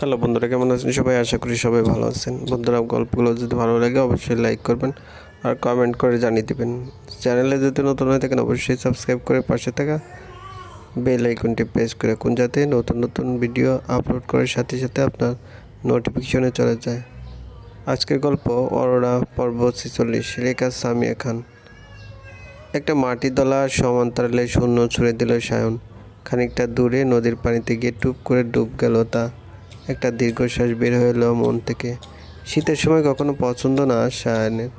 Hello বন্ধুরা, কেমন আছেন সবাই? আশা করি সবাই ভালো আছেন। বন্ধুরা, গল্পগুলো যদি ভালো লাগে, অবশ্যই লাইক করবেন আর কমেন্ট করে জানিয়ে দেবেন। চ্যানেলে যদি নতুন হয়ে থাকেন, অবশ্যই সাবস্ক্রাইব করে পাশে থাকা বেল আইকনটি প্রেস করে কোন যাতে নতুন নতুন ভিডিও আপলোড করার সাথে সাথে আপনার নোটিফিকেশনে চলে যায়। আজকের গল্প, অরোরা, পর্ব ছেচল্লিশ রেখা সামিয়া খান। একটা মাটি দলা সমান্তরালে শূন্য ছুঁড়ে দিল সায়ন। খানিকটা দূরে নদীর পানিতে গিয়ে টুপ করে ডুব গেল তা। একটা দীর্ঘশ্বাস বের এলো মন থেকে। শীতের সময় কখনো পছন্দ না সায়নের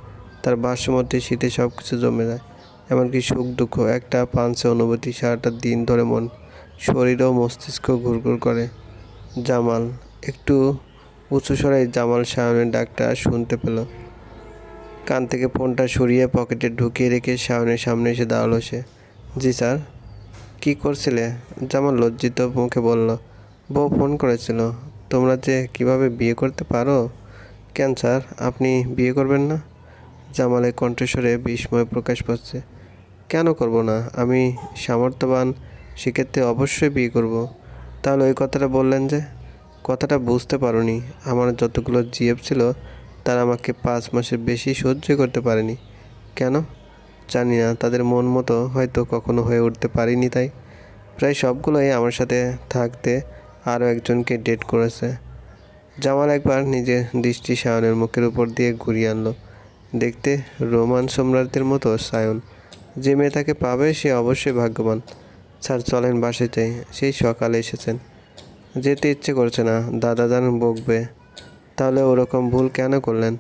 তার বাসমতে শীতে সব কিছু জমে যায়, এমনকি সুখ, দুঃখ, একটা পাঞ্চে অনুভূতি সারাটা দিন ধরে মন, শরীর ও মস্তিষ্ক ঘুরঘুর করে। জামাল, একটু উঁচু স্বরে জামাল সায়নের ডাকটা শুনতে পেল। কান থেকে ফোনটা সরিয়ে পকেটে ঢুকিয়ে রেখে শাওনের সামনে এসে দাঁড়াল সে। জি স্যার, কী করছিলে? জামাল লজ্জিত মুখে বলল, বউ ফোন করেছিল তোমরা যে কীভাবে বিয়ে করতে পারো? কেন স্যার, আপনি বিয়ে করবেন না? জামালের কণ্ঠস্বরে বিস্ময় প্রকাশ পাচ্ছে। কেন করব না? আমি সামর্থ্যবান, সেক্ষেত্রে অবশ্যই বিয়ে করব। তাহলে ওই কথাটা বললেন যে? কথাটা বুঝতে পারোনি। আমার যতগুলো জিএফ ছিল, তারা আমাকে পাঁচ মাসের বেশি সহ্য করতে পারেনি। কেন? জানি না, তাদের মন মতো হয়তো কখনো হয়ে উঠতে পারিনি তাই। প্রায় সবগুলোই আমার সাথে থাকতে আরও একজনকে ডেট করেছে। জামাল একবার নিজের দৃষ্টি সায়নের মুখের উপর দিয়ে ঘুরিয়ে আনলো। দেখতে রোমান সম্রাটদের মতো সায়ন। যে মেয়ে তাকে পাবে, সে অবশ্যই ভাগ্যবান। স্যার, চলেন বাসে চাই সেই সকালে এসেছেন। যেতে ইচ্ছে করছে না। দাদা জান বকবে। তাহলে ওরকম ভুল কেন করলেন?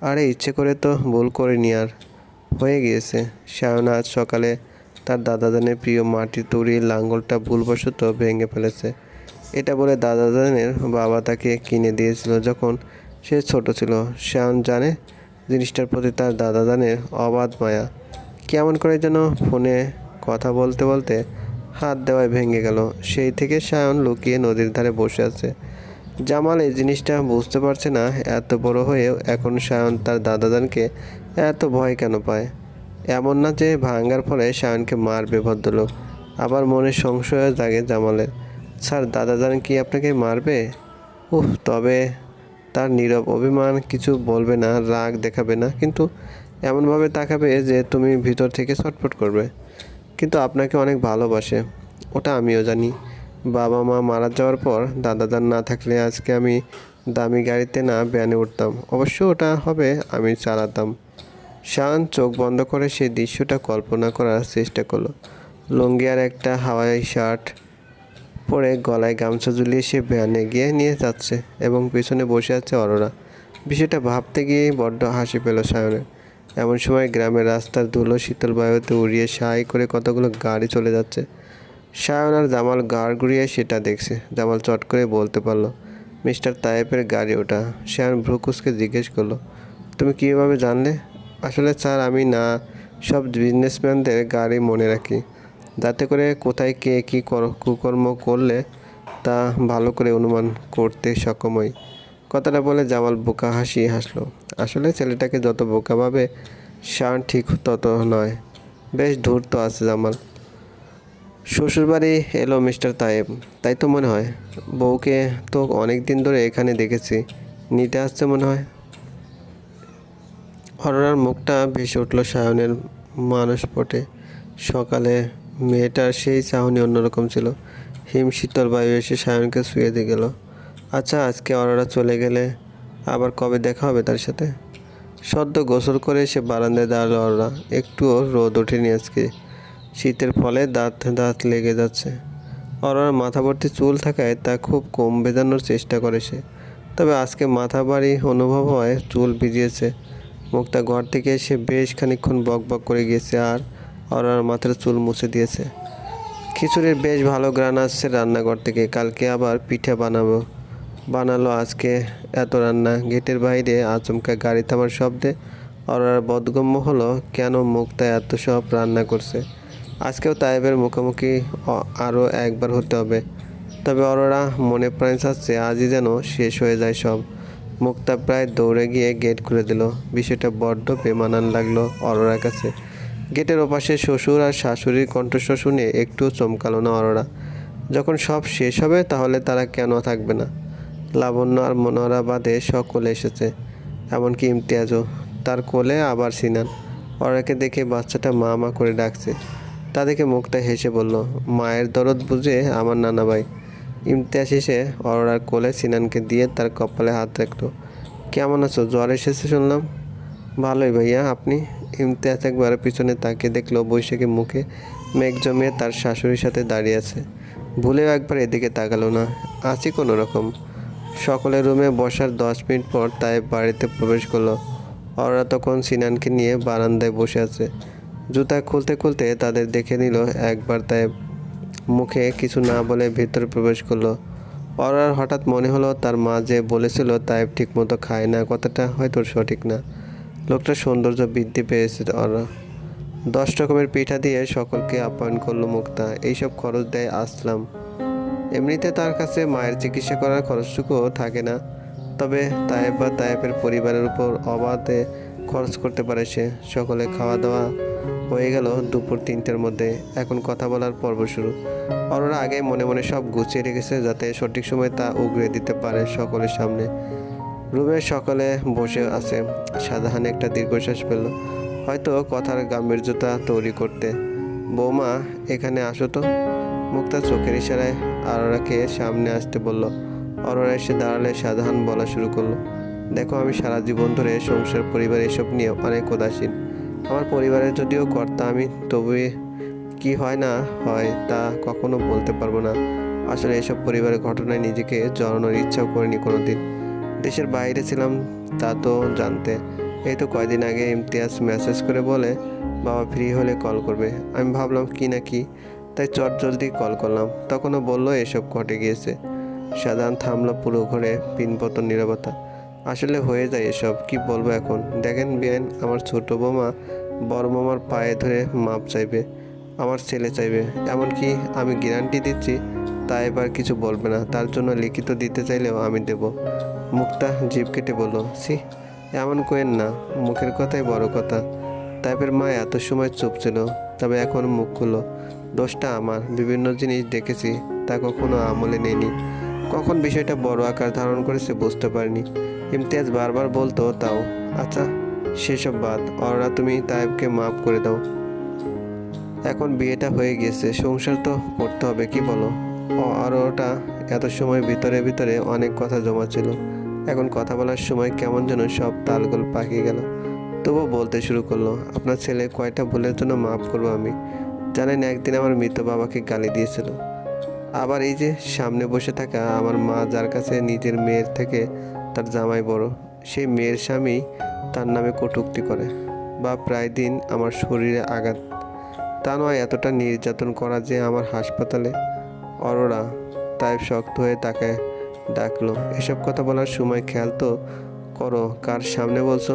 আরে, ইচ্ছে করে তো ভুল করিনি আর। হয়ে গিয়েছে। সায়ন আজ সকালে তার দাদাদানের প্রিয় মাটির তৈরির লাঙ্গলটা ভুলবশত ভেঙে ফেলেছে। এটা বলে দাদাদানের বাবা তাকে কিনে দিয়েছিল যখন সে ছোট ছিল। শায়ন জানে জিনিসটার প্রতি তার দাদাদানের অবাধ মায়া। কেমন করে যেন ফোনে কথা বলতে বলতে হাত দেওয়ায় ভেঙে গেল। সেই থেকে সায়ন লুকিয়ে নদীর ধারে বসে আছে। জামাল এই জিনিসটা বুঝতে পারছে না, এত বড় হয়েও এখন সায়ন তার দাদাদানকে এত ভয় কেন পায়? এমন না যে ভাঙ্গার ফলে সায়নকে মারবে ভদ্রলোক। আবার মনে সংশয় জাগে জামালের। স্যার, দাদা দাদাদান কি আপনাকে মারবে? উহ তবে তার নীরব অভিমান কিছু বলবে না, রাগ দেখাবে না, কিন্তু এমনভাবে তাকাবে যে তুমি ভিতর থেকে ছটফট করবে। কিন্তু আপনাকে অনেক ভালোবাসে, ওটা আমিও জানি। বাবা মা মারা যাওয়ার পর দাদাদার না থাকলে আজকে আমি দামি গাড়িতে না ভ্যানে উঠতাম। অবশ্য ওটা হবে, আমি চালাতাম। শান চোখ বন্ধ করে সেই দৃশ্যটা কল্পনা করার চেষ্টা করল। লুঙ্গি আর একটা হাওয়াই শার্ট পরে গলায় গামছা ঝুলিয়ে সে ভ্যানে গিয়ে নিয়ে যাচ্ছে এবং পেছনে বসে আছে অরোরা। বিষয়টা ভাবতে গিয়েই বড্ড হাসি পেল সায়নের। এমন সময় গ্রামের রাস্তার ধুলো শীতল বায়ুতে উড়িয়ে সাই করে কতগুলো গাড়ি চলে যাচ্ছে। সায়ন আর জামাল গাড় ঘুরিয়ে সেটা দেখছে। জামাল চট করে বলতে পারল, মিস্টার তায়েবের গাড়ি ওটা। সায়ন ভ্রুকুসকে জিজ্ঞেস করল, তুমি কীভাবে জানলে? আসলে স্যার, আমি না, সব বিজনেসম্যানদের গাড়ি মনে রাখি। যাতে করে কোথায় কে কী কর- কুকর্ম করলে তা ভালো করে অনুমান করতে সক্ষম হই। কথাটা বলে জামাল বোকা হাসি হাসলো। আসলে ছেলেটাকে যত বোকা ভাবে, শান ঠিক তত নয়। বেশ ধূর্ত আছে জামাল। শ্বশুরবাড়ি এলো মিস্টার তায়েব তাই তো মনে হয়, বউকে তো অনেক দিন ধরে এখানে দেখেছি। নিতে আসছে মনে হয়। অরোরার মুখটা ভেসে উঠল সায়নের মানুষ মানসপটে। সকালে মেয়েটার সেই চাহনি অন্যরকম ছিল। হিম শীতল বায়ু এসে সায়নকে শুয়ে দিয়ে গেল। আচ্ছা আজকে অরোরা চলে গেলে আবার কবে দেখা হবে তার সাথে? সদ্য গোসল করে এসে বারান্দায় দাঁড়াল অরোরা। একটুও রোদ ওঠেনি আজকে। শীতের ফলে দাঁত দাঁত লেগে যাচ্ছে। অরোরার মাথা ভর্তি চুল থাকায় তা খুব কম ভেজানোর চেষ্টা করে সে। তবে আজকে মাথা বাড়ি অনুভব হয় চুল ভিজিয়েছে। মুখটা ঘর থেকে এসে বেশ খানিকক্ষণ বক বক করে গিয়েছে আর অরার মাথার চুল মুছে দিয়েছে। খিচুড়ির বেশ ভালো গ্রান আসছে রান্নাঘর থেকে। কালকে আবার পিঠা বানাবো। বানালো আজকে এত রান্না। গেটের বাইরে আচমকা গাড়ি থামার শব্দে অরার বোধগম্য হলো, কেন মুক্তা এত সব রান্না করছে? আজকেও তাইবের মুখোমুখি আরও একবার হতে হবে। তবে অরোরা মনে প্রাণ চাচ্ছে আজই যেন শেষ হয়ে যায় সব। মুক্তা প্রায় দৌড়ে গিয়ে গেট খুলে দিল। বিষয়টা বড্ড বেমানান লাগল অরোরার কাছে। গেটের ওপাশে শ্বশুর আর শাশুড়ির কণ্ঠস্বর শুনে একটু চমকালো না অরোরা। যখন সব শেষ হবে, তাহলে তারা কেন থাকবে না? লাবণ্য আর মনোহরা বাদে সকলে এসেছে। এমনকি ইমতিয়াজও। তার কোলে আবার সিনান। অরাকে দেখে বাচ্চাটা মা মা করে ডাকছে। তা দেখে মুখটা হেসে বলল, মায়ের দরদ বুঝে আমার নানা ভাই ইমতিয়াজ এসে অরোরার কোলে সিনানকে দিয়ে তার কপালে হাত রাখল। কেমন আছো? জ্বর এসেছে শুনলাম? ভালোই ভাইয়া, আপনি? ইমতিয়াজ একবার পিছনে তাকিয়ে দেখল বৈশাখী মুখে মেঘ জমিয়ে তার শাশুড়ির সাথে দাঁড়িয়ে আছে। ভুলেও একবার এদিকে তাকালো না। আছি কোনো রকম। সকলের রুমে বসার দশ মিনিট পর তাই বাড়িতে প্রবেশ করল। ওরা তখন সিনানকে নিয়ে বারান্দায় বসে আছে। জুতা খুলতে খুলতে তাদের দেখে নিল, একবার তাই মুখে কিছু না বলে ভিতরে প্রবেশ করল। অরার হঠাৎ মনে হলো তার মা যে বলেছিল তাই ঠিকমতো খায় না, কথাটা হয়তো সঠিক না। লোকটার সৌন্দর্য বৃদ্ধি পেয়েছে ওরা দশ রকমের পিঠা দিয়ে সকলকে আপ্যায়ন করল মুক্তা। এইসব খরচ দেয় আসলাম। এমনিতে তার কাছে মায়ের চিকিৎসা করার খরচটুকুও থাকে না। তবে তায়েব বা তায়েবের পরিবারের উপর অবাধে খরচ করতে পারে সে। সকলে খাওয়া দাওয়া হয়ে গেল দুপুর তিনটের মধ্যে। এখন কথা বলার পর্ব শুরু। অরোরা আগে মনে মনে সব গুছিয়ে রেখেছে যাতে সঠিক সময় তা উগড়ে দিতে পারে সকলের সামনে। রুমে সকলে বসে আছে। সাধারণ একটা দীর্ঘশ্বাস পেল হয়তো কথার গাম্ভীর্যতা তৈরি করতে। বৌমা, এখানে আসো তো। মুক্তা চোখের ইশারায় আরোরাকে সামনে আসতে বলল। অরোরা এসে দাঁড়ালে সাধারণ বলা শুরু করল, দেখো, আমি সারা জীবন ধরে সংসার, পরিবার এসব নিয়ে অনেক উদাসীন। আমার পরিবারের যদিও কর্তা আমি, তবে কি হয় না হয় তা কখনো বলতে পারব না। আসলে এসব পরিবারের ঘটনায় নিজেকে জড়ানোর ইচ্ছাও করিনি কোনোদিন। দেশের বাইরে ছিলাম, তা তো জানতে। এই তো কয়দিন আগে ইমতিয়াজ মেসেজ করে বলে, বাবা ফ্রি হলে কল করবে। আমি ভাবলাম, কি না কি? তাই চট জলদি কল করলাম। তখনও বলল, এসব ঘটে গিয়েছে। সাধারণ থামলো পুরো ঘরে পিনপতন নিরবতা আসলে হয়ে যায় এসব, কি বলব এখন? দেখেন বিয়ান, আমার ছোট বৌমা বড় মামার পায়ে ধরে মাপ চাইবে, আমার ছেলে চাইবে। এমনকি আমি গ্যারান্টি দিচ্ছি, তা এবার কিছু বলবে না। তার জন্য লিখিত দিতে চাইলেও আমি দেব। মুখটা জিভ কেটে বলল সি এমন কোয়েন না, মুখের কথাই বড় কথা। তাইপের মা এত সময় চুপ ছিল, তবে এখন মুখ খুললো। দোষটা আমার, বিভিন্ন জিনিস দেখেছি, তা কখনো আমলে নেইনি। কখন বিষয়টা বড় আকার ধারণ করেছে বুঝতে পারিনি। ইমতিয়াজ বারবার বলতো তাও আচ্ছা সেসব বাদ, অররা তুমি তাইবকে মাফ করে দাও। এখন বিয়েটা হয়ে গিয়েছে সংসার তো করতে হবে, কি বলো? ওটা এত সময় ভিতরে ভিতরে অনেক কথা জমা ছিল এখন কথা বলার সময় কেমন যেন সব তালগোল পাকিয়ে গেল। তবুও বলতে শুরু করল, আপনার ছেলে কয়টা ভুলের জন্য মাফ করব আমি। জানেন একদিন আমার মৃত বাবাকে গালি দিয়েছিল। আবার এই যে সামনে বসে থাকা আমার মা যার কাছে নিজের মেয়ের থেকে তার জামাই বড়, সেই মেয়ের স্বামী তার নামে কটূক্তি করে বা প্রায় দিন আমার শরীরে আঘাত। তা নয়, এতটা নির্যাতন করা যে আমার হাসপাতালে অরোরা তাই শক্ত হয়ে তাকে ডাকলো, এসব কথা বলার সময় খেয়াল তো করো, কার সামনে বলছো?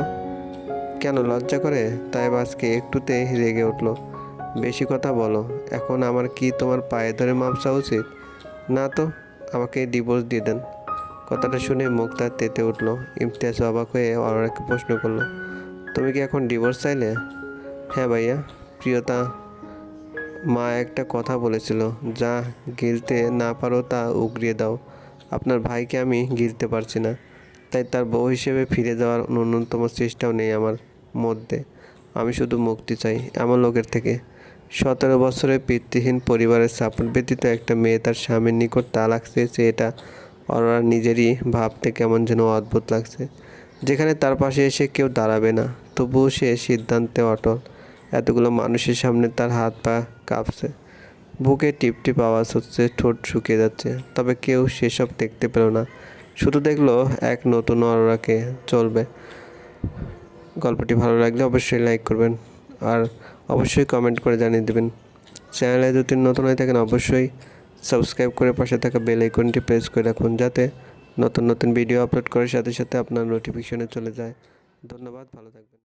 কেন, লজ্জা করে? তাই আজকে একটুতেই রেগে উঠল। বেশি কথা বলো, এখন আমার কি তোমার পায়ে ধরে মাপসা উচিত? না তো, আমাকে ডিভোর্স দিয়ে দেন। কথাটা শুনে মুক্তা তেতে উঠল। ইমতিয়াজ অবাক হয়ে অরোরাকে প্রশ্ন করল, তুমি কি এখন ডিভোর্স চাইলে? হ্যাঁ ভাইয়া, প্রিয়তা মা একটা কথা বলেছিল, যা গিলতে না পারো তা উগরিয়ে দাও। আপনার ভাইকে আমি গিলতে পারছি না। তাই তার বউ হিসেবে ফিরে যাওয়ার ন্যূনতম চেষ্টাও নেই আমার মধ্যে। আমি শুধু মুক্তি চাই এমন লোকের থেকে। সতেরো বছরের পিতৃহীন পরিবারের সাপোর্ট ব্যতীত একটা মেয়ে তার স্বামীর নিকট তালাক চেয়েছে, এটা অরোরা নিজেরই ভাবতে কেমন যেন অদ্ভুত লাগছে। যেখানে তার পাশে এসে কেউ দাঁড়াবে না, তবুও সে সিদ্ধান্তে অটল। এতগুলো মানুষের সামনে তার হাত পা কাঁপছে। বুকে টিপ টিপ আওয়াজ হচ্ছে, ঠোঁট শুকিয়ে যাচ্ছে। তবে কেউ সেসব দেখতে পেল না। শুধু দেখল এক নতুন অরোরাকে চলবে। গল্পটি ভালো লাগলে অবশ্যই লাইক করবেন আর অবশ্যই কমেন্ট করে জানিয়ে দেবেন। চ্যানেলে যদি নতুন হয়ে থাকেন অবশ্যই সাবস্ক্রাইব করে পাশে থাকা বেল আইকনটি প্রেস করে রাখুন, যাতে নতুন নতুন ভিডিও আপলোড করার সাথে সাথে আপনার নোটিফিকেশনে চলে যায়। ধন্যবাদ, ভালো থাকবেন।